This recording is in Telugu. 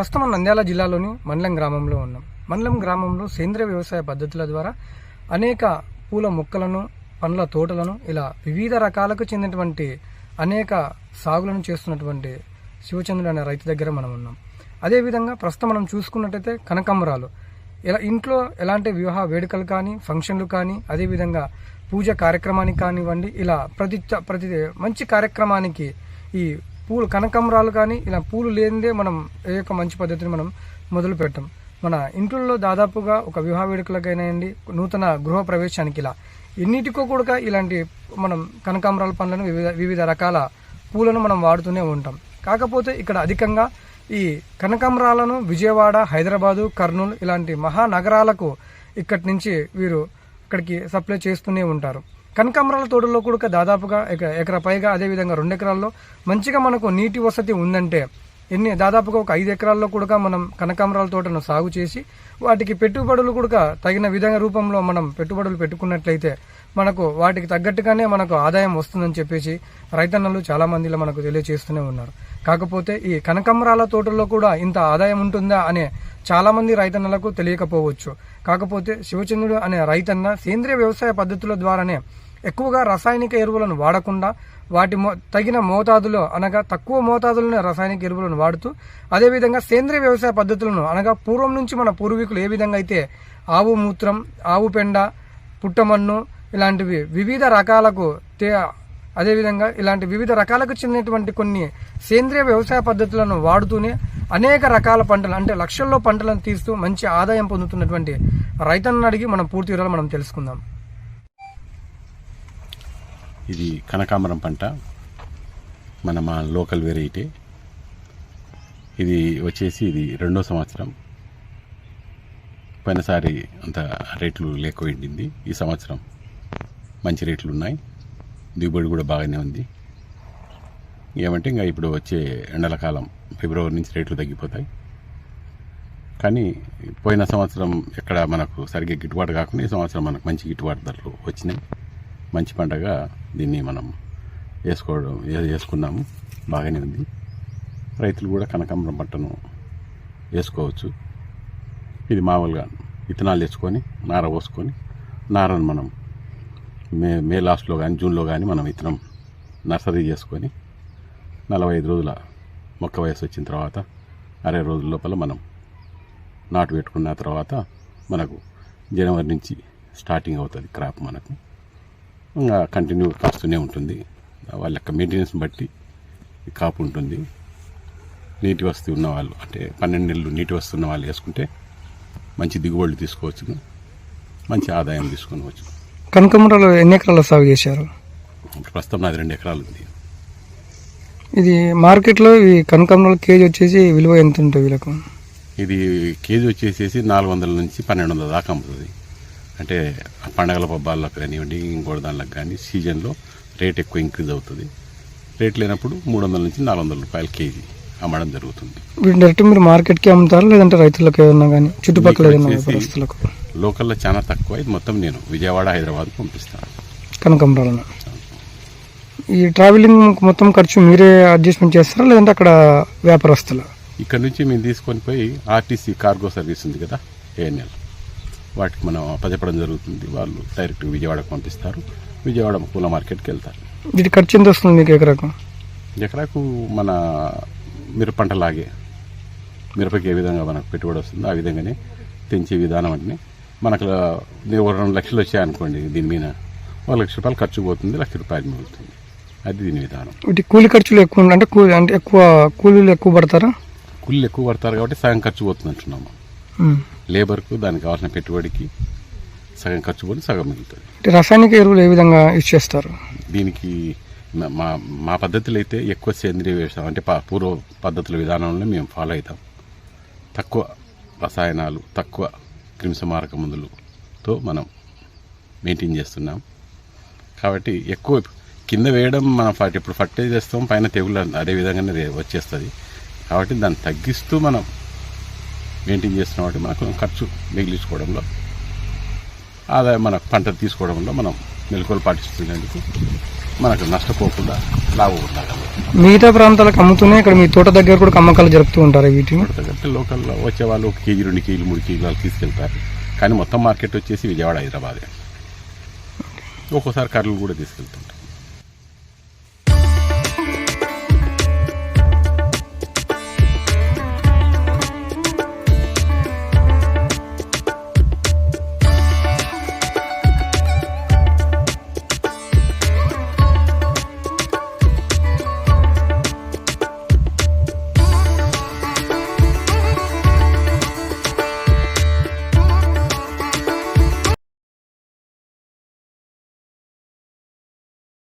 ప్రస్తుతం నంద్యాల జిల్లాలోని మండలం గ్రామంలో ఉన్నాం. మండలం గ్రామంలో సేంద్రియ వ్యవసాయ పద్ధతుల ద్వారా అనేక పూల మొక్కలను పండ్ల తోటలను ఇలా వివిధ రకాలకు చెందినటువంటి అనేక సాగులను చేస్తున్నటువంటి శివచంద్రుడు అనే రైతు దగ్గర మనం ఉన్నాం. అదేవిధంగా ప్రస్తుతం మనం చూసుకున్నట్టయితే కనకాంబరాలు. ఇలా ఇంట్లో ఎలాంటి వివాహ వేడుకలు కానీ ఫంక్షన్లు కానీ అదేవిధంగా పూజ కార్యక్రమానికి కానివ్వండి ఇలా ప్రతి ప్రతి మంచి కార్యక్రమానికి ఈ పూలు కనకాంబరాలు కానీ ఇలా పూలు లేనిదే మనం ఏ యొక్క మంచి పద్ధతిని మనం మొదలు పెట్టాం. మన ఇంట్లో దాదాపుగా ఒక వివాహ వేడుకలకైనాయండి నూతన గృహ ప్రవేశానికి ఇలా. ఎన్నిటికో కూడా ఇలాంటి మనం కనకాంబరాల పండ్లను వివిధ వివిధ రకాల పూలను మనం వాడుతూనే ఉంటాం. కాకపోతే ఇక్కడ అధికంగా ఈ కనకాంబరాలను విజయవాడ హైదరాబాదు కర్నూలు ఇలాంటి మహానగరాలకు ఇక్కడి నుంచి వీరు ఇక్కడికి సప్లై చేస్తూనే ఉంటారు. కనకాంబరాల తోటలో కూడా దాదాపుగా ఎక- పైగా అదేవిధంగా రెండు ఎకరాల్లో మంచిగా మనకు నీటి వసతి ఉందంటే ఎన్ని దాదాపుగా ఒక ఐదు ఎకరాల్లో కూడా మనం కనకాంబరాల తోటను సాగు చేసి వాటికి పెట్టుబడులు కూడా తగిన విధంగా రూపంలో మనం పెట్టుబడులు పెట్టుకున్నట్లయితే మనకు వాటికి తగ్గట్టుగానే మనకు ఆదాయం వస్తుందని చెప్పేసి రైతన్నలు చాలా మందిలో మనకు తెలియజేస్తూనే ఉన్నారు. కాకపోతే ఈ కనకాంబరాల తోటల్లో కూడా ఇంత ఆదాయం ఉంటుందా అనే చాలా మంది రైతన్నలకు తెలియకపోవచ్చు. కాకపోతే శివచంద్రుడు అనే రైతన్న సేంద్రియ వ్యవసాయ పద్ధతుల ద్వారానే ఎక్కువగా రసాయనిక ఎరువులను వాడకుండా వాటి మో తగిన మోతాదులో అనగా తక్కువ మోతాదులోనే రసాయనిక ఎరువులను వాడుతూ అదేవిధంగా సేంద్రియ వ్యవసాయ పద్ధతులను అనగా పూర్వం నుంచి మన పూర్వీకులు ఏ విధంగా అయితే ఆవు మూత్రం ఆవు పెండ పుట్టమన్ను ఇలాంటివి వివిధ రకాలకు తే అదేవిధంగా ఇలాంటి వివిధ రకాలకు చెందినటువంటి కొన్ని సేంద్రియ వ్యవసాయ పద్ధతులను వాడుతూనే అనేక రకాల పంటలు అంటే లక్షల్లో పంటలను తీస్తూ మంచి ఆదాయం పొందుతున్నటువంటి రైతన్నడిగి అడిగి మనం పూర్తి వివరాలు మనం తెలుసుకుందాం. ఇది కనకాంబరం పంట. మన మా లోకల్ వెరైటీ. ఇది వచ్చేసి ఇది రెండో సంవత్సరం. పోయినసారి అంత రేట్లు లేకపోయింది ఈ సంవత్సరం మంచి రేట్లు ఉన్నాయి. దిగుబడి కూడా బాగానే ఉంది. ఏమంటే ఇంకా ఇప్పుడు వచ్చే ఎండల కాలం ఫిబ్రవరి నుంచి రేట్లు తగ్గిపోతాయి. కానీ పోయిన సంవత్సరం ఎక్కడ మనకు సరిగ్గా గిట్టుబాటు కాకుండా ఈ సంవత్సరం మనకు మంచి గిట్టుబాటు ధరలు వచ్చినాయి. మంచి పంటగా దీన్ని మనం వేసుకోవడం వేసుకున్నాము. బాగానే ఉంది. రైతులు కూడా కనకాంబరం పంటను వేసుకోవచ్చు. ఇది మామూలుగా విత్తనాలు తెచ్చుకొని నార పోసుకొని నారను మనం మే మే లాస్ట్లో కానీ జూన్లో కానీ మనం విత్తనం నర్సరీ చేసుకొని నలభై ఐదు రోజుల మొక్క వయసు వచ్చిన తర్వాత అరవై రోజుల లోపల మనం నాటు పెట్టుకున్న తర్వాత మనకు జనవరి నుంచి స్టార్టింగ్ అవుతుంది క్రాప్ మనకు. కంటిన్యూ కాస్తూనే ఉంటుంది. వాళ్ళ యొక్క మెయింటెనెన్స్ బట్టి కాపు ఉంటుంది. నీటి వస్తు ఉన్న వాళ్ళు అంటే పన్నెండు నెలలు నీటి వస్తు ఉన్న వాళ్ళు వేసుకుంటే మంచి దిగుబడులు తీసుకోవచ్చు మంచి ఆదాయం తీసుకోవచ్చు. కనకాంబరాలు ఎన్ని ఎకరాల సాగు చేశారు? ప్రస్తుతం నాది రెండు ఎకరాలు ఉంది. ఇది మార్కెట్లో ఈ కనకాంబరాల కేజీ వచ్చేసి విలువ ఎంత ఉంటుంది వీళ్ళకు? ఇది కేజీ వచ్చేసేసి నాలుగు వందల నుంచి పన్నెండు వందల దాకా అమ్ముతుంది. అంటే ఆ పండగల పబ్బాలకు కానివ్వండి ఇంకోటి దానిలకు కానీ సీజన్లో రేట్ ఎక్కువ ఇంక్రీజ్ అవుతుంది. రేట్ లేనప్పుడు మూడు వందల నుంచి నాలుగు వందల రూపాయలు కేజీ అమ్మడం జరుగుతుంది. వీటిని డైరెక్ట్ మీరు మార్కెట్కి అమ్ముతారా లేదంటే రైతులకు ఏమన్నా కానీ చుట్టుపక్కల లోకల్లో చాలా తక్కువ. ఇది మొత్తం నేను విజయవాడ హైదరాబాద్ పంపిస్తాను. కనకాంబరాలను ఈ ట్రావెలింగ్ మొత్తం ఖర్చు మీరే అడ్జస్ట్మెంట్ చేస్తారా లేదంటే అక్కడ వ్యాపారస్తులు? ఇక్కడ నుంచి మేము తీసుకొని పోయి ఆర్టీసీ కార్గో సర్వీస్ ఉంది కదా ఏఎన్ఎల్ వాటికి మనం అప్పచెప్పడం జరుగుతుంది. వాళ్ళు డైరెక్ట్ విజయవాడకు పంపిస్తారు. విజయవాడ పూల మార్కెట్కి వెళ్తారు. వీటి ఖర్చు ఎంత వస్తుంది మీకు ఎకరాకు? ఎకరాకు మన మిరప పంటలాగే. మిరపకి ఏ విధంగా మనకు పెట్టుబడి వస్తుందో ఆ విధంగానే తెంచే విధానం అంటే మనకు ఒక రెండు లక్షలు వచ్చాయనుకోండి దీని మీద. ఒక లక్ష రూపాయలు ఖర్చు పోతుంది లక్ష రూపాయలు మిగులుతుంది. అది దీని విధానం. వీటి కూలి ఖర్చులు ఎక్కువ అంటే కూలి అంటే ఎక్కువ కూలీలు ఎక్కువ పడతారా? కూలీలు ఎక్కువ పడతారు కాబట్టి సగం ఖర్చు పోతుంది అంటున్నాము. లేబర్కు దానికి కావాల్సిన పెట్టుబడికి సగం ఖర్చు పోయి సగం మిగులుతుంది. అంటే రసాయనిక ఎరువులు ఏ విధంగా యూజ్ చేస్తారు? దీనికి మా- మా పద్ధతులు అయితే ఎక్కువ సేంద్రియ వ్యవసాయం అంటే పా- పూర్వ పద్ధతుల విధానంలో మేము ఫాలో అవుతాం. తక్కువ రసాయనాలు తక్కువ క్రిమిసంహారక మందులతో మనం మెయింటైన్ చేస్తున్నాం. కాబట్టి ఎక్కువ కింద వేయడం మనం ఫట్ ఇప్పుడు ఫర్టిలైజ్ చేస్తాం పైన తెగులు అదే విధంగానే రే- వచ్చేస్తుంది. కాబట్టి దాన్ని తగ్గిస్తూ మనం మెయింటైన్ చేస్తున్నాం కాబట్టి మనకు ఖర్చు మిగిలించుకోవడంలో ఆదాయం మన పంట తీసుకోవడంలో మనం మెలకువలు పాటిస్తున్నందుకు మనకు నష్టపోకుండా లాభం ఉండాలి. మిగతా ప్రాంతాలకు అమ్ముతూనే ఇక్కడ మీ తోట దగ్గర కూడా అమ్మకాలు జరుపుతూ ఉంటారు వీటిని? అంటే లోకల్లో వచ్చే వాళ్ళు ఒక కేజీ రెండు కేజీలు మూడు కేజీలు వాళ్ళు తీసుకెళ్తారు. కానీ మొత్తం మార్కెట్ వచ్చేసి విజయవాడ హైదరాబాదే. ఒక్కోసారి కర్నూలు కూడా తీసుకెళ్తుంటారు.